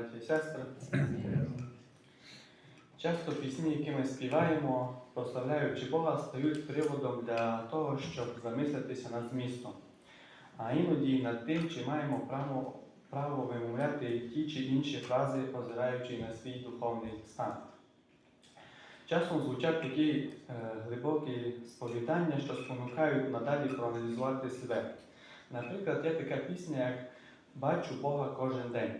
браті і сестри. Часто пісні, які ми співаємо, прославляючи Бога, стають приводом для того, щоб замислитися над змістом, а іноді над тим, чи маємо право, право вимовляти ті чи інші фрази, озираючи на свій духовний стан. Часом звучать такі е, глибокі сповідання, що спонукають надалі проаналізувати себе. Наприклад, є така пісня, як Бачу Бога кожен день.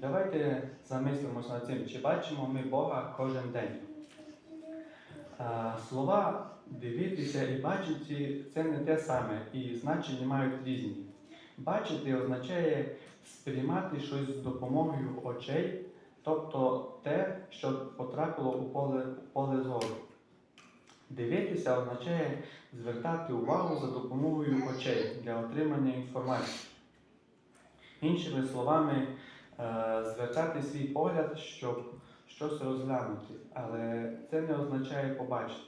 Давайте замислимося над цим, чи бачимо ми Бога кожен день. Слова дивитися і бачити це не те саме, і значення мають різні. Бачити означає сприймати щось з допомогою очей, тобто те, що потрапило у поле, поле зору. Дивитися означає звертати увагу за допомогою очей для отримання інформації. Іншими словами, звертати свій погляд, щоб щось розглянути, але це не означає побачити.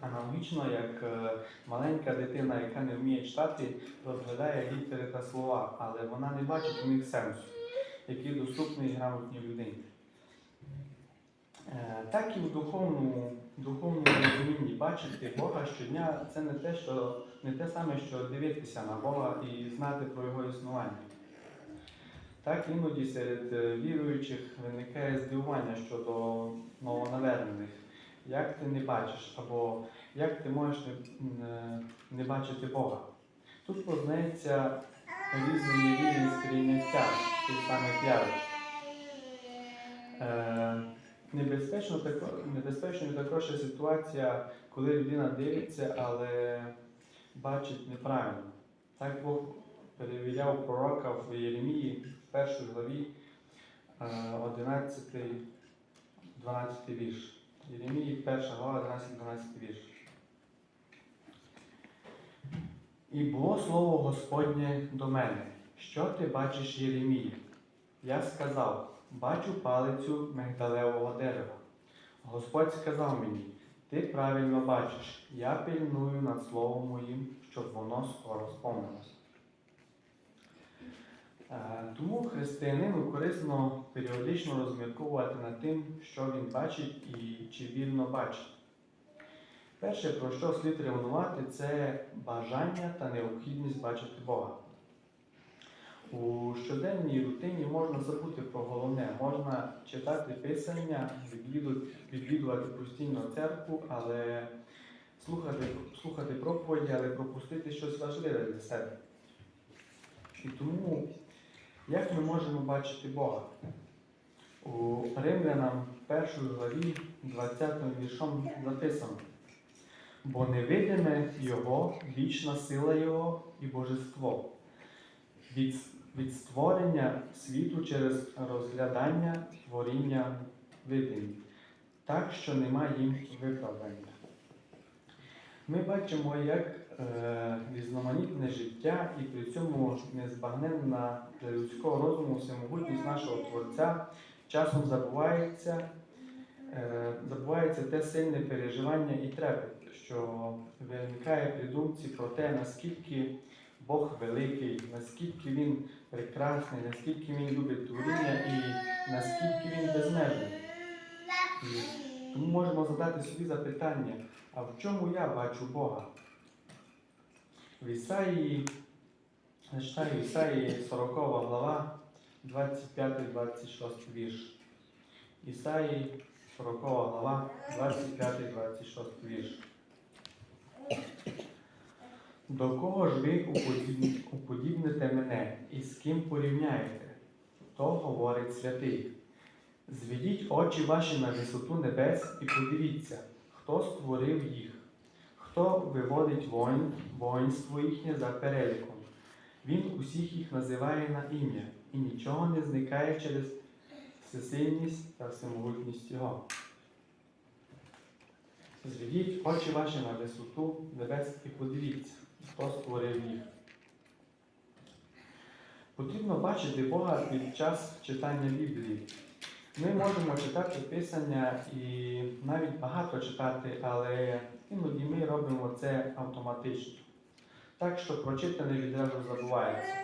Аналогічно, як е, маленька дитина, яка не вміє читати, розглядає літери та слова, але вона не бачить у них сенсу, який доступний грамотній людині. Е, Так і в духовному, духовному розумінні бачити Бога щодня це не те, що, не те саме, що дивитися на Бога і знати про Його існування. Так іноді серед е, віруючих виникає здивування щодо новонавернених. Як ти не бачиш, або як ти можеш не, не, не бачити Бога? Тут познається різний рівень сприйняття тих самих явищ. Е, небезпечно, тако, небезпечною також ситуація, коли людина дивиться, але бачить неправильно. Так Бог перевіряв пророка в Єремії першій главі е, 11, 12 вірш. Єремії, 1 глава, 11, 12 вірш. І було слово Господнє до мене. Що ти бачиш, Єремії? Я сказав, бачу палицю мигдалевого дерева. Господь сказав мені, ти правильно бачиш, я пильную над словом моїм, щоб воно скоро сповнилося. Е, Тому християнину корисно періодично розмірковувати над тим, що він бачить і чи вірно бачить. Перше, про що слід ревнувати, це бажання та необхідність бачити Бога. У щоденній рутині можна забути про головне, можна читати писання, відвідувати постійно церкву, але слухати, слухати проповіді, але пропустити щось важливе для себе. І тому, як ми можемо бачити Бога? У Римлянам 1 главі 20 віршом записано. Бо невидиме Його, вічна сила Його і божество. Від, від створення світу через розглядання творіння видимі, так що нема їм виправдання. Ми бачимо, як е, різноманітне життя і при цьому незбагненна для людського розуму всемогутність нашого Творця часом забувається, е, забувається те сильне переживання і трепет, що виникає при думці про те, наскільки Бог великий, наскільки Він прекрасний, наскільки Він любить творіння і наскільки Він безмежний. Тому можемо задати собі запитання, а в чому я бачу Бога? В Ісаїї, читаю Ісаїї 40 глава, 25-26 вірш. Ісаїї 40 глава, 25-26 вірш. До кого ж ви уподіб- уподібните мене і з ким порівняєте? То говорить святий. Зведіть очі ваші на висоту небес і подивіться, хто створив їх, хто виводить воїн, воїнство їхнє за переліком. Він усіх їх називає на ім'я і нічого не зникає через всесильність та всемогутність Його. Зведіть очі ваші на висоту небес і подивіться, хто створив їх. Потрібно бачити Бога під час читання Біблії. Ми можемо читати Писання і навіть багато читати, але іноді ми робимо це автоматично. Так що прочитане відразу забувається.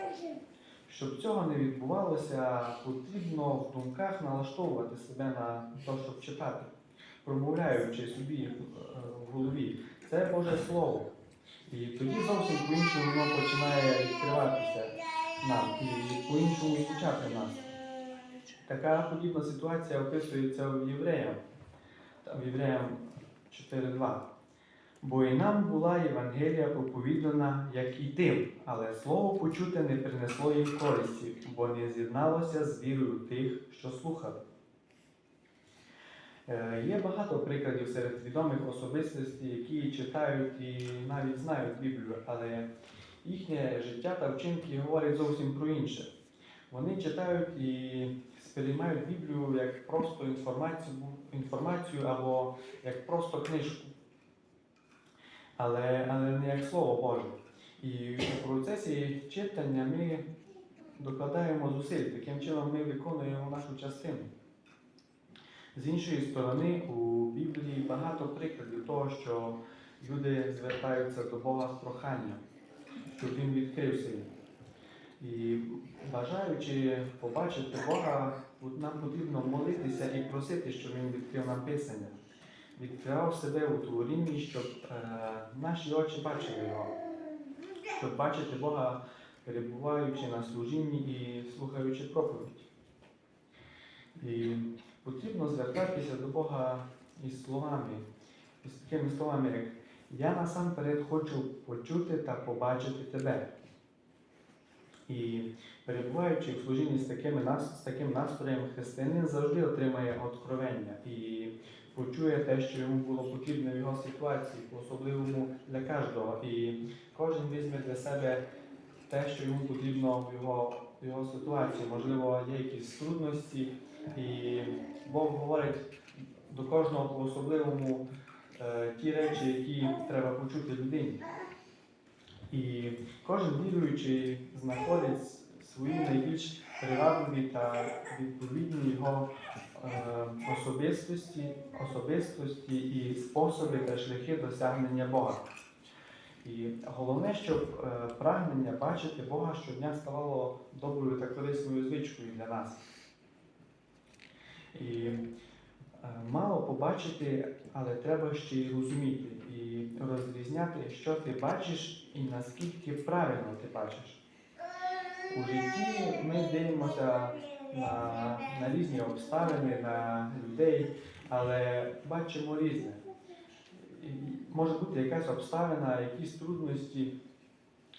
Щоб цього не відбувалося, потрібно в думках налаштовувати себе на те, щоб читати, промовляючи собі е, в голові. Це Боже Слово. І тоді зовсім по-іншому воно починає відкриватися нам і по-іншому звучати нас. Така подібна ситуація описується в Євреям, там, Євреям 4.2. Бо і нам була Євангелія проповідана, як і тим, але слово почуте не принесло їм користі, бо не з'єдналося з вірою тих, що слухали. Е, Є багато прикладів серед відомих особистостей, які читають і навіть знають Біблію, але їхнє життя та вчинки говорять зовсім про інше. Вони читають і сприймають Біблію як просто інформацію, інформацію або як просто книжку, але, але не як Слово Боже. І у процесі читання ми докладаємо зусиль, таким чином ми виконуємо нашу частину. З іншої сторони, у Біблії багато прикладів того, що люди звертаються до Бога з проханням, щоб Він відкрився. І бажаючи побачити Бога, нам потрібно молитися і просити, щоб Він відкрив нам Писання, відкривав себе у творінні, щоб е, наші очі бачили його, щоб бачити Бога, перебуваючи на служінні і слухаючи проповідь. І потрібно звертатися до Бога із словами, із такими словами, як Я насамперед хочу почути та побачити тебе. І перебуваючи в служінні з, такими, з таким настроєм, християнин завжди отримає откровення і почує те, що йому було потрібно в його ситуації, по-особливому для кожного. І кожен візьме для себе те, що йому потрібно в його, в його ситуації. Можливо, є якісь трудності, і Бог говорить до кожного по-особливому е, ті речі, які треба почути людині. І кожен віруючий знаходить свої найбільш привабливі та відповідні його е, особистості, особистості і способи та шляхи досягнення Бога. І головне, щоб е, прагнення бачити Бога щодня ставало доброю та корисною звичкою для нас. І мало побачити, але треба ще й розуміти і розрізняти, що ти бачиш і наскільки правильно ти бачиш. У житті ми дивимося на, на різні обставини, на людей, але бачимо різне. Може бути якась обставина, якісь трудності,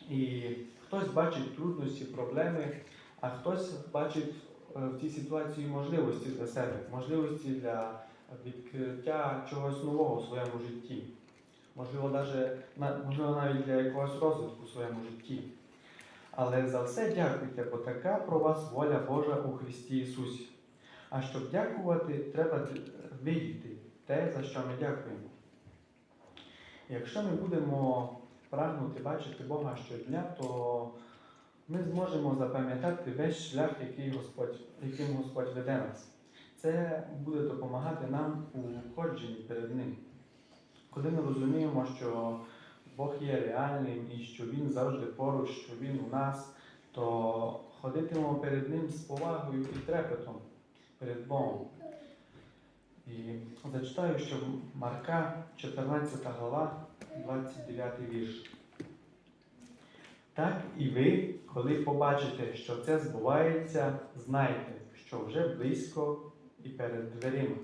і хтось бачить трудності, проблеми, а хтось бачить е, в цій ситуації можливості для себе, можливості для відкриття чогось нового в своєму житті. Можливо, даже, можливо, навіть для якогось розвитку в своєму житті. Але за все дякуйте, бо така про вас воля Божа у Христі Ісусі. А щоб дякувати, треба видіти те, за що ми дякуємо. Якщо ми будемо прагнути бачити Бога щодня, то ми зможемо запам'ятати весь шлях, який Господь, яким Господь веде нас. Це буде допомагати нам у ходженні перед Ним. Коли ми розуміємо, що Бог є реальним і що Він завжди поруч, що Він у нас, то ходитимемо перед Ним з повагою і трепетом перед Богом. І зачитаю, що Марка, 14 глава, 29 вірш. Так і ви, коли побачите, що це збувається, знайте, що вже близько і перед дверима.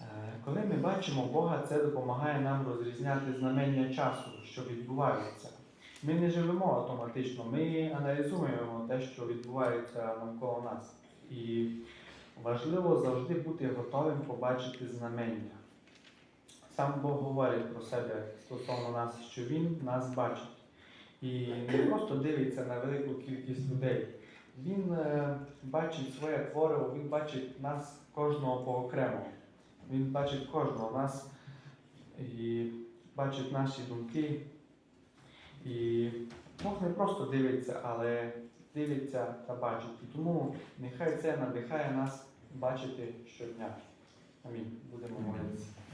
Е, Коли ми бачимо Бога, це допомагає нам розрізняти знамення часу, що відбувається. Ми не живемо автоматично, ми аналізуємо те, що відбувається навколо нас. І важливо завжди бути готовим побачити знамення. Сам Бог говорить про себе стосовно нас, що Він нас бачить. І не просто дивиться на велику кількість людей. Він е, бачить своє твориво, він бачить нас кожного поокремо. Він бачить кожного нас і бачить наші думки. І Бог не просто дивиться, але дивиться та бачить. І тому нехай це надихає нас бачити щодня. Амінь. Будемо молитися.